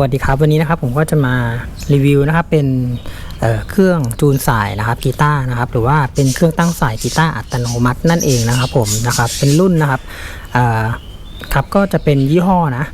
สวัสดีครับ วันนี้นะครับผมก็จะมารีวิวนะครับเป็นเเครื่องจูนสายนะครับกีตาร์นะครับหรือว่าเป็นเครื่องตั้งสายกีตาร์อัตโนมัตินั่นเองนะครับผมนะครับเป็นรุ่นนะครับครับก็จะเป็นยี่ห้อนะ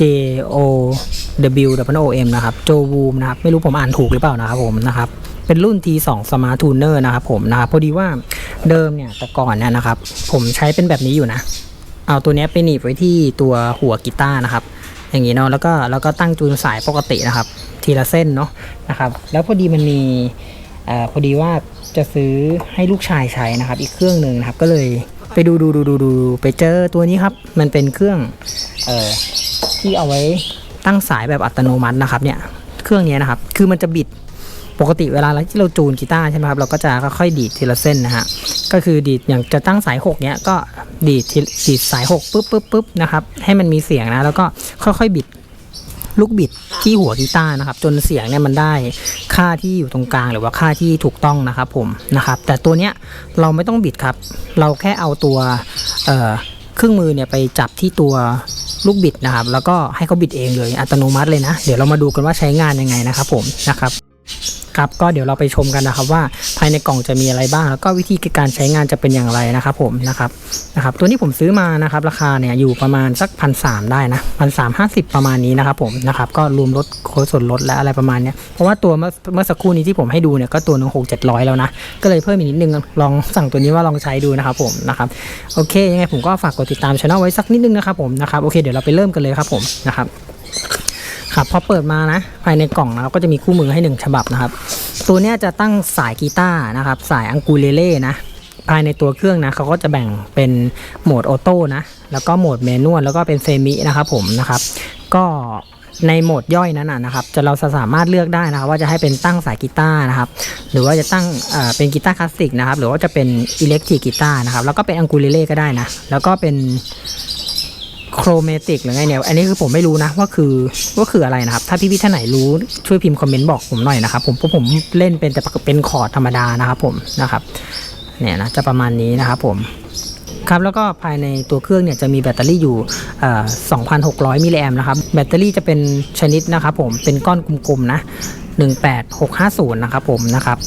JOWOM นะครับ j o w o o m นะครับไม่รู้ผมอ่านถูกหรือเปล่านะครับผมนะครับเป็นรุ่น T2 Smart Tuner นะครับผมนะครับพอดีว่าเดิมเนี่ยแต่ก่อนเนี่ยนะครับผมใช้เป็นแบบนี้อยู่นะ เอาตัวนี้ไปหนีบไว้ที่ตัวหัวกีตาร์นะครับ อย่างนี้เนาะแล้วก็แล้วก็ตั้งจูนสายปกตินะครับ ทีละเส้นเนาะนะครับ แล้วพอดีมันมีเอ่อพอดีว่าจะซื้อให้ลูกชายใช้นะครับ อีกเครื่องหนึ่งนะครับ ก็เลยไปดูดูดูดูดูไปเจอตัวนี้ครับ มันเป็นเครื่องเอ่อที่เอาไว้ตั้งสายแบบอัตโนมัตินะครับเนี่ยเครื่องนี้นะครับ คือมันจะบิด ปกติเวลาที่เราจูนกีตาร์ใช่ไหมครับเราก็จะค่อยๆดีดทีละเส้นนะฮะก็คือดีดอย่างจะตั้งสายหกเนี้ยก็ดีดดีดสายหกปุ๊บปุ๊บปุ๊บนะครับให้มันมีเสียงนะแล้วก็ค่อยๆบิดลูกบิดที่หัวกีตาร์นะครับจนเสียงเนี่ยมันได้ค่าที่อยู่ตรงกลางหรือว่าค่าที่ถูกต้องนะครับผมนะครับแต่ตัวเนี้ยเราไม่ต้องบิดครับ เราแค่เอาตัวเอ่อเครื่องมือเนี่ยไปจับที่ตัวลูกบิดนะครับ แล้วก็ให้เขาบิดเองเลยอัตโนมัติเลยนะ เดี๋ยวเรามาดูกันว่าใช้งานยังไงนะครับผมนะครับ ครับก็เดี๋ยวเราไปชมกันนะครับว่าภายในกล่องจะมีอะไรบ้าง แล้วก็วิธีการใช้งานจะเป็นอย่างไรนะครับผมนะครับนะครับตัวนี้ผมซื้อมานะครับราคาเนี่ยอยู่ประมาณสักพันสได้นะพันสามห้าสิบประมาณนี้นะครับผมนะครับก็รวมลดโค้ดส่วนลดและอะไรประมาณเนี้ยเพราะว่าตัวเมื่อเมื่อสักครู่นี้ที่ผมให้ดูเนี่ยก็ตัวนึงหกเจ็ดร้อยแล้วนะก็เลยเพิ่มอีกนิดนึงลองสั่งตัวนี้ว่าลองใช้ดูนะครับผมนะครับโอเคยังไงผมก็ฝากกดติดตามช่องไว้สักนิดนึงนะครับผมนะครับโอเคเดี๋ยวเราไปเริ่มกันเลยครับผมนะครับ ครับพอเปิดมานะภายในกล่องนะครับก็จะมีคู่มือให้หนึ่งฉบับนะครับ ตัวเนี้ยจะตั้งสายกีตาร์นะครับ สายอังกูเลเล่นะภายในตัวเครื่องนะเขาก็จะแบ่งเป็นโหมดออโต้นะแล้วก็โหมดเมนวลแล้วก็เป็นเซมินะครับผมนะครับ ก็ในโหมดย่อยนั้นนะครับจะเราสามารถเลือกได้นะครับว่าจะให้เป็นตั้งสายกีตาร์นะครับ หรือว่าจะตั้งเเป็นกีตาร์คลาสสิกนะครับ หรือว่าจะเป็นอิเล็กทริกกีตาร์นะครับ แล้วก็เป็นอังกูเลเล่ก็ได้นะ แล้วก็เป็น โครเมติกหรือไงเนี่ย อันนี้คือผมไม่รู้นะว่าคือว่าคืออะไรนะครับ ถ้าพี่พี่ท่านไหนรู้ช่วยพิมพ์คอมเมนต์บอกผมหน่อยนะครับ ผมเพราะผมเล่นเป็นแต่เป็นคอร์ดธรรมดานะครับผมนะครับ เนี่ยนะจะประมาณนี้นะครับผมครับแล้วก็ภายในตัวเครื่องเนี่ยจะมีแบตเตอรี่อยู่เอ่อ2,600 มิลลิแอมนะครับ แบตเตอรี่จะเป็นชนิดนะครับผม เป็นก้อนกลมๆนะ 18650 นะครับผมนะครับ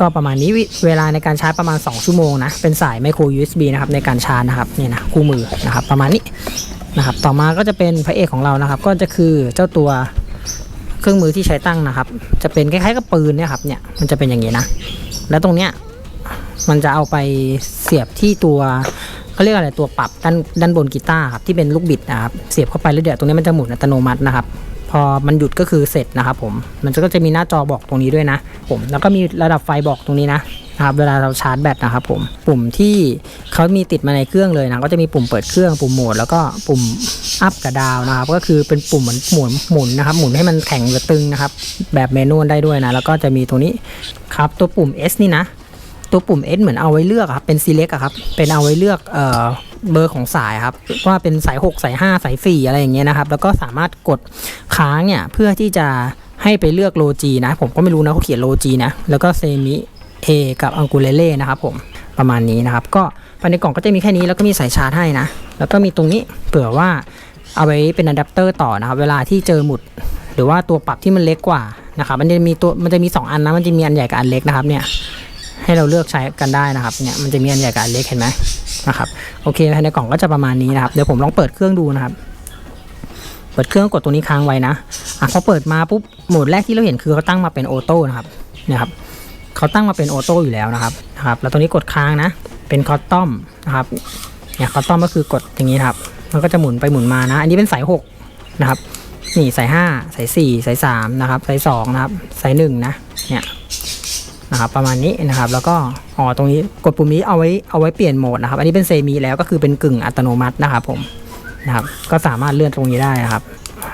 ก็ประมาณนี้เวลาในการชาร์จประมาณ 2 ชั่วโมงนะ เป็นสายไมโคร USB นะครับในการชาร์จนะครับนี่นะคู่มือนะครับประมาณนี้นะครับต่อมาก็จะเป็นพระเอกของเรานะครับ ก็จะคือเจ้าตัวเครื่องมือที่ใช้ตั้งนะครับ จะเป็นคล้ายๆกับปืนเนี่ยครับเนี่ยมันจะเป็นอย่างนี้นะ แล้วตรงเนี้ยมันจะเอาไปเสียบที่ตัวเขาเรียกอะไรตัวปรับด้านด้านบนกีตาร์ครับที่เป็นลูกบิดนะครับเสียบเข้าไปแล้วเดี๋ยวตรงนี้มันจะหมุนอัตโนมัตินะครับ พอมันหยุดก็คือเสร็จนะครับผมมันก็จะมีหน้าจอบอกตรงนี้ด้วยนะผมแล้วก็มีระดับไฟบอกตรงนี้นะนะครับเวลาเราชาร์จแบตนะครับผมปุ่มที่เขามีติดมาในเครื่องเลยนะก็จะมีปุ่มเปิดเครื่องปุ่มโหมดแล้วก็ปุ่มอัพกับดาวนะครับก็คือเป็นปุ่มเหมือนหมุนหมุนนะครับหมุนให้มันแข็งหรือตึงนะครับแบบเมนูได้ด้วยนะแล้วก็จะมีตรงนี้ครับตัวปุ่ม S นี่นะ ตัวปุ่ม S เหมือนเอาไว้เลือกครับ เป็น select อะครับ เป็นเอาไว้เลือกเอ่อเบอร์ของสายครับ ว่าเป็นสาย 6 สาย 5 สาย 4 อะไรอย่างเงี้ยนะครับ แล้วก็สามารถกดค้างเนี่ย เพื่อที่จะให้ไปเลือกโลจีนะ ผมก็ไม่รู้นะเขาเขียนโลจีนะ แล้วก็เซมิเอกับอังกูเลเล่นะครับผม ประมาณนี้นะครับ ก็ภายในกล่องก็จะมีแค่นี้ แล้วก็มีสายชาร์จให้นะ แล้วก็มีตรงนี้เผื่อว่าเอาไว้เป็นอะแดปเตอร์ต่อนะครับ เวลาที่เจอหมุด หรือว่าตัวปรับที่มันเล็กกว่านะครับ มันจะมีตัว มันจะมีสองอันนะ มันจะมีอันใหญ่กับอันเล็กนะครับเนี่ย ให้เราเลือกใช้กันได้นะครับเนี่ยมันจะมีอันใหญ่กับอันเล็กเห็นไหมนะครับโอเคภายในกล่องก็จะประมาณนี้นะครับเดี๋ยวผมลองเปิดเครื่องดูนะครับ เปิดเครื่องกดตรงนี้ค้างไว้นะอะพอเปิดมาปุ๊บโหมดแรกที่เราเห็นคือเขาตั้งมาเป็นออโต้นะครับเนี่ยครับเขาตั้งมาเป็นออโต้อยู่แล้วนะครับนะครับแล้วตรงนี้กดค้างนะเป็นคอตตอมนะครับเนี่ยคอตตอมก็คือกดอย่างนี้ครับมันก็จะหมุนไปหมุนมานะ อันนี้เป็นสายหกนะครับนี่สายห้าสายสี่สายสามนะครับสายสองนะครับสายหนึ่งนะเนี่ย นะครับประมาณนี้นะครับแล้วก็อ๋อตรงนี้กดปุ่มนี้เอาไว้เอาไว้เปลี่ยนโหมดนะครับ อันนี้เป็นเซมิแล้วก็คือเป็นกึ่งอัตโนมัตินะครับผมนะครับก็สามารถเลื่อนตรงนี้ได้นะครับ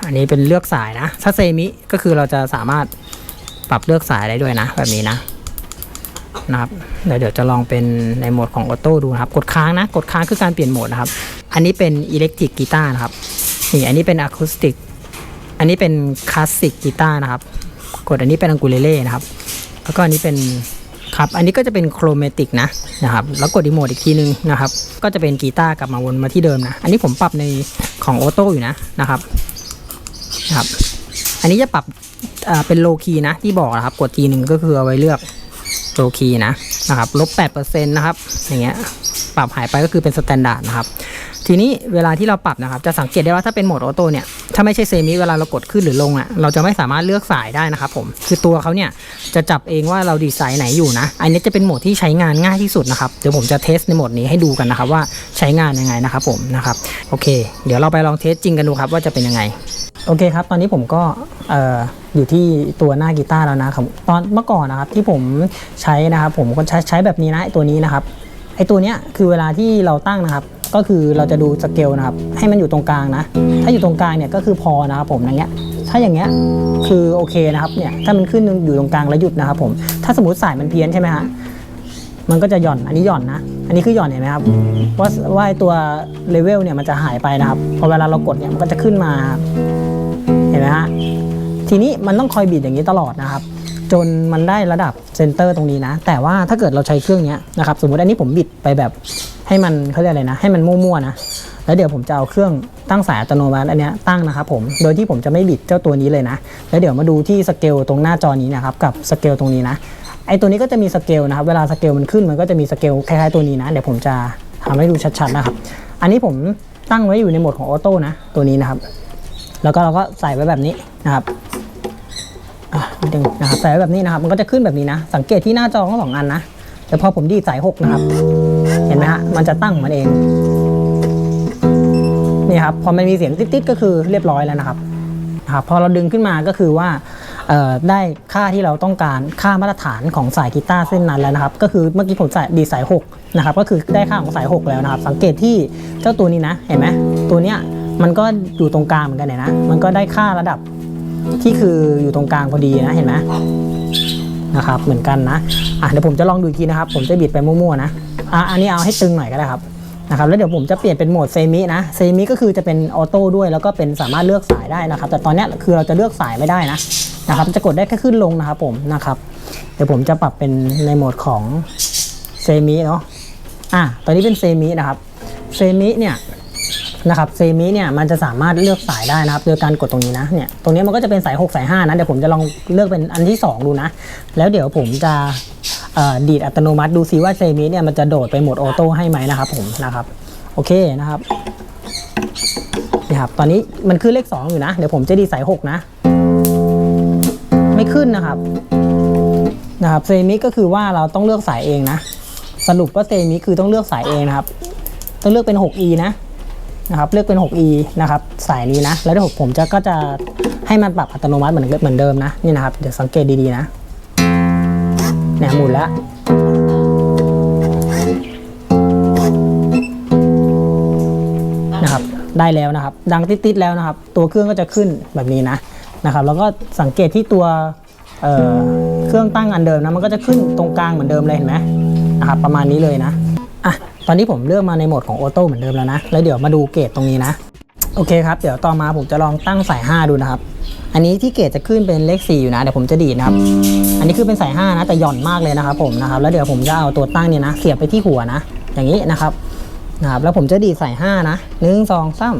อันนี้เป็นเลือกสายนะ ถ้าเซมิก็คือเราจะสามารถปรับเลือกสายได้ด้วยนะ แบบนี้นะนะครับเดี๋ยวเดี๋ยวจะลองเป็นในโหมดของออโต้ดูนะครับ กดค้างนะ กดค้างคือการเปลี่ยนโหมดนะครับ อันนี้เป็นอิเล็กทริกกีตาร์นะครับนี่อันนี้เป็นอะคูสติกอันนี้เป็นคลาสสิกกีตาร์นะครับ กดอันนี้เป็นอังกูเลเล่นะครับ แล้วก็อันนี้เป็นครับ อันนี้ก็จะเป็นโครเมติกนะนะครับ แล้วกดอีโมดอีกทีนึงนะครับ ก็จะเป็นกีตาร์กลับมาวนมาที่เดิมนะ อันนี้ผมปรับในของออโต้อยู่นะนะครับนะครับ อันนี้จะปรับอ่าเป็นโลคีนะที่บอกนะครับ กดทีหนึ่งก็คือเอาไว้เลือกโลคีนะนะครับ ลบ8%นะครับ อย่างเงี้ย ปรับหายไปก็คือเป็นสแตนดาร์ดนะครับ ทีนี้เวลาที่เราปรับนะครับ จะสังเกตได้ว่าถ้าเป็นโหมดออโต้เนี่ย ถ้าไม่ใช่เซมิเวลาเรากดขึ้นหรือลงอะ เราจะไม่สามารถเลือกสายได้นะครับผม คือตัวเขาเนี่ยจะจับเองว่าเราดีไซน์ไหนอยู่นะ อันนี้จะเป็นโหมดที่ใช้งานง่ายที่สุดนะครับ เดี๋ยวผมจะเทสในโหมดนี้ให้ดูกันนะครับว่าใช้งานยังไงนะครับผมนะครับ โอเค เดี๋ยวเราไปลองเทสจริงกันดูครับว่าจะเป็นยังไง โอเคครับ ตอนนี้ผมก็เอ่ออยู่ที่ตัวหน้ากีตาร์แล้วนะครับ ตอนเมื่อก่อนนะครับที่ผมใช้นะครับ ผมก็ใช้ใช้แบบนี้นะไอตัวนี้นะครับไอตัวเนี้ยคือเวลาที่เราตั้งนะครับ ก็คือเราจะดูสเกลนะครับ ให้มันอยู่ตรงกลางนะ ถ้าอยู่ตรงกลางเนี่ยก็คือพอนะครับผมอย่างเงี้ย ถ้าอย่างเงี้ยคือโอเคนะครับเนี่ยถ้ามันขึ้นอยู่ตรงกลางแล้วหยุดนะครับผม ถ้าสมมติสายมันเพี้ยนใช่ไหมฮะมันก็จะหย่อน อันนี้หย่อนนะ อันนี้คือหย่อนเห็นไหมครับว่าว่าไอ้ตัวเลเวลเนี่ยมันจะหายไปนะครับ พอเวลาเรากดเนี่ยมันก็จะขึ้นมา เห็นไหมฮะ ทีนี้มันต้องคอยบีดอย่างนี้ตลอดนะครับ จนมันได้ระดับเซนเตอร์ตรงนี้นะ แต่ว่าถ้าเกิดเราใช้เครื่องเนี้ยนะครับ สมมติอันนี้ผมบิดไปแบบ ให้มันเขาเรียกอะไรนะ ให้มันมั่วๆนะ แล้วเดี๋ยวผมจะเอาเครื่องตั้งสายอัตโนมัติอันนี้ตั้งนะครับผม โดยที่ผมจะไม่บิดเจ้าตัวนี้เลยนะ แล้วเดี๋ยวมาดูที่สเกลตรงหน้าจอนี้นะครับ กับสเกลตรงนี้นะ ไอตัวนี้ก็จะมีสเกลนะครับ เวลาสเกลมันขึ้นมันก็จะมีสเกลคล้ายๆตัวนี้นะ เดี๋ยวผมจะทำให้ดูชัดๆนะครับ อันนี้ผมตั้งไว้อยู่ในโหมดของออโต้นะ ตัวนี้นะครับ แล้วก็เราก็ใส่ไว้แบบนี้นะครับอะดึงนะครับใส่ไว้แบบนี้นะครับ มันก็จะขึ้นแบบนี้นะ สังเกตที่หน้าจอทั้งสองอันนะ แต่พอผมดีสายหกนะครับ เห็นไหมฮะ มันจะตั้งมันเอง นี่ครับ พอมันมีเสียงติ๊ดๆก็คือเรียบร้อยแล้วนะครับครับพอเราดึงขึ้นมาก็คือว่าได้ค่าที่เราต้องการค่ามาตรฐานของสายกีตาร์เส้นนั้นแล้วนะครับ ก็คือเมื่อกี้ผมใส่ดีสาย6นะครับก็คือได้ค่าของสาย 6 แล้วนะครับ สังเกตที่เจ้าตัวนี้นะเห็นไหมตัวเนี้ยมันก็อยู่ตรงกลางเหมือนกันเนี่ยนะมันก็ได้ค่าระดับที่คืออยู่ตรงกลางพอดีนะเห็นไหม นะครับ เหมือนกันนะอะเดี๋ยวผมจะลองดูอีกทีนะครับ ผมจะบิดไปมั่วๆนะอะอันนี้เอาให้ตึงหน่อยก็ได้ครับนะครับแล้วเดี๋ยวผมจะเปลี่ยนเป็นโหมดเซมินะเซมิก็คือจะเป็นออโต้ด้วยแล้วก็เป็นสามารถเลือกสายได้นะครับ แต่ตอนนี้คือเราจะเลือกสายไม่ได้นะนะครับ จะกดได้แค่ขึ้นลงนะครับผมนะครับ เดี๋ยวผมจะปรับเป็นในโหมดของเซมิเนาะอะตอนนี้เป็นเซมินะครับเซมิเนี่ย นะครับเซมิเนี่ยมันจะสามารถเลือกสายได้นะครับ โดยการกดตรงนี้นะเนี่ยตรงนี้มันก็จะเป็นสาย 6 สาย 5 นะเดี๋ยวผมจะลองเลือกเป็นอันที่ 2 ดูนะ แล้วเดี๋ยวผมจะดีดอัตโนมัติดูซิว่าเซมิเนี่ยมันจะโดดไปโหมดออโต้ให้ไหมนะครับผมนะครับโอเคนะครับนี่ครับตอนนี้มันขึ้นเลข 2 อยู่นะ เดี๋ยวผมจะดีสาย 6 นะ ไม่ขึ้นนะครับนะครับเซมิก็คือว่าเราต้องเลือกสายเองนะ สรุปว่าเซมิคือต้องเลือกสายเองนะครับ ต้องเลือกเป็น 6e นะ นะครับเลือกเป็น 6e นะครับสายนี้นะแล้วเดี๋ยวผมจะก็จะให้มันปรับอัตโนมัติเหมือนเหมือนเดิมนะนี่นะครับเดี๋ยวสังเกตดีๆนะเนี่ยหมุนแล้วนะครับได้แล้วนะครับ ดังติดๆแล้วนะครับ ตัวเครื่องก็จะขึ้นแบบนี้นะนะครับแล้วก็สังเกตที่ตัวเเครื่องตั้งอันเดิมนะมันก็จะขึ้นตรงกลางเหมือนเดิมเลยเห็นไหมนะครับประมาณนี้เลยนะอะ ตอนนี้ผมเลือกมาในโหมดของออโต้เหมือนเดิมแล้วนะ แล้วเดี๋ยวมาดูเกรดตรงนี้นะ โอเคครับ เดี๋ยวต่อมาผมจะลองตั้งสาย 5 ดูนะครับ อันนี้ที่เกรดจะขึ้นเป็นเลข 4 อยู่นะ เดี๋ยวผมจะดีดนะครับ อันนี้คือเป็นสาย 5 นะ แต่หย่อนมากเลยนะครับผมนะครับ แล้วเดี๋ยวผมจะเอาตัวตั้งเนี่ยนะ เสียบไปที่หัวนะ อย่างนี้นะครับนะครับ แล้วผมจะดีดใส่5นะหนึ่งสองสาม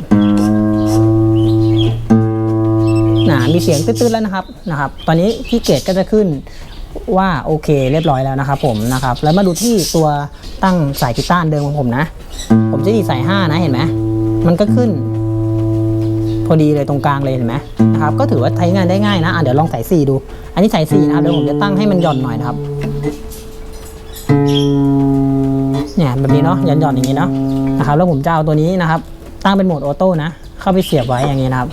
นะมีเสียงตื้นๆแล้วนะครับนะครับ ตอนนี้ที่เกตก็จะขึ้น ว่าโอเคเรียบร้อยแล้วนะครับผมนะครับแล้วมาดูที่ตัวตั้งสายกีตาร์เดิมของผมนะ ผมจะดีดใส่5นะเห็นไหมมันก็ขึ้น พอดีเลยตรงกลางเลยเห็นไหมนะครับก็ถือว่าใช้งานได้ง่ายนะอะเดี๋ยวลองใส่4ดู อันนี้ใส่4นะครับเดี๋ยวผมจะตั้งให้มันหย่อนหน่อยนะครับเนี่ยแบบนี้เนาะหย่อนๆอย่างนี้เนาะนะครับแล้วผมจะเอาตัวนี้นะครับ ตั้งเป็นโหมดออโต้นะ เข้าไปเสียบไว้อย่างนี้นะครับ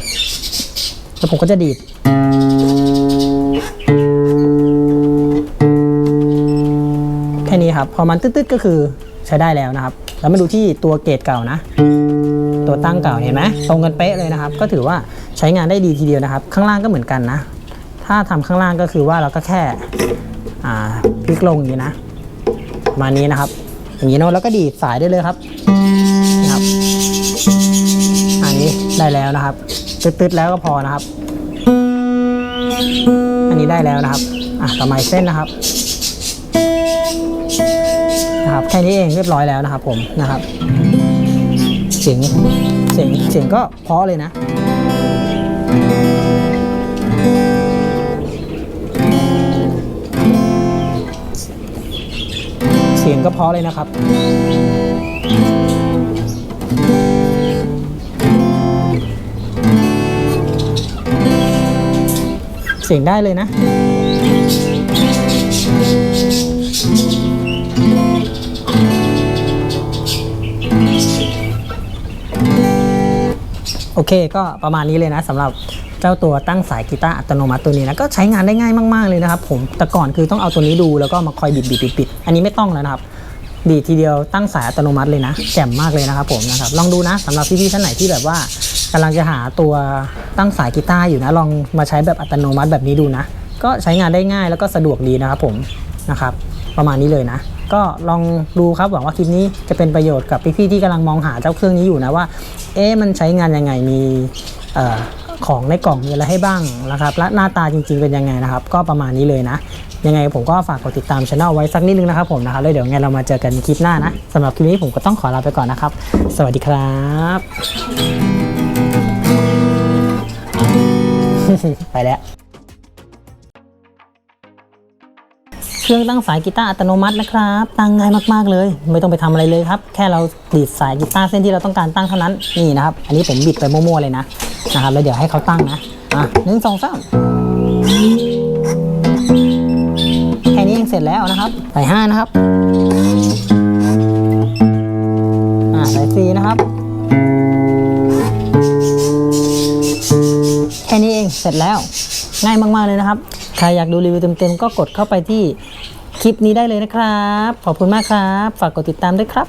แล้วผมก็จะดีด แค่นี้ครับ พอมันตึ๊ดๆก็คือใช้ได้แล้วนะครับ แล้วมาดูที่ตัวเกรดเก่านะ ตัวตั้งเก่าเห็นไหมตรงกันเป๊ะเลยนะครับ ก็ถือว่าใช้งานได้ดีทีเดียวนะครับ ข้างล่างก็เหมือนกันนะ ถ้าทำข้างล่างก็คือว่าเราก็แค่พลิกลงอย่างนี้นะมานี้นะครับ อย่างนี้เนาะแล้วก็ดีดสายได้เลยครับนะครับ อันนี้ได้แล้วนะครับตึดๆแล้วก็พอนะครับ อันนี้ได้แล้วนะครับอะต่อมาเส้นนะครับ นะครับแค่นี้เองเรียบร้อยแล้วนะครับผมนะครับเสียงเสียงเสียงก็เพาะเลยนะเสียงก็เพาะเลยนะครับเสียงได้เลยนะ โอเคก็ประมาณนี้เลยนะสำหรับเจ้าตัวตั้งสายกีตาร์อัตโนมัติตัวนี้นะก็ใช้งานได้ง่ายมากๆเลยนะครับผมแต่ก่อนคือต้องเอาตัวนี้ดูแล้วก็มาคอยบิดบิดบิดบิดอันนี้ไม่ต้องแล้วนะครับดีทีเดียวตั้งสายอัตโนมัติเลยนะแจ่มมากเลยนะครับผมนะครับลองดูนะสำหรับพี่ๆท่านไหนที่แบบว่ากำลังจะหาตัวตั้งสายกีตาร์อยู่นะลองมาใช้แบบอัตโนมัติแบบนี้ดูนะ ก็ใช้งานได้ง่ายแล้วก็สะดวกดีนะครับผมนะครับ ประมาณนี้เลยนะ ก็ลองดูครับหวังว่าคลิปนี้จะเป็นประโยชน์กับพี่ๆที่กำลังมองหาเจ้าเครื่องนี้อยู่นะว่า เอ๊ะมันใช้งานยังไงมีของในกล่องมีอะไรให้บ้างนะครับ และหน้าตาจริงๆเป็นยังไงนะครับ ก็ประมาณนี้เลยนะ ยังไงผมก็ฝากกดติดตามช anel ไว้สักนิดนึงนะครับผมนะครับแล้วเดี๋ยวไงเรามาเจอกันคลิปหน้านะสำหรับคลิปนี้ผมก็ต้องขอลาไปก่อนนะครับ สวัสดีครับไปแล้ว เครื่องตั้งสายกีตาร์อัตโนมัตินะครับ ตั้งง่ายมากๆเลย ไม่ต้องไปทำอะไรเลยครับ แค่เราดีดสายกีตาร์เส้นที่เราต้องการตั้งเท่านั้นนี่นะครับ อันนี้ผมบิดไปมั่วๆเลยนะนะครับแล้วเดี๋ยวให้เขาตั้งนะอะหนึ่งสองสามแค่นี้เองเสร็จแล้วนะครับใส่ห้านะครับอ่าใส่สี่นะครับ แค่นี้เองเสร็จแล้ว ง่ายมาก ๆ เลยนะครับ ใครอยากดูรีวิวเต็ม ๆ ก็กดเข้าไปที่คลิปนี้ได้เลยนะครับ ขอบคุณมากครับ ฝากกดติดตามด้วยครับ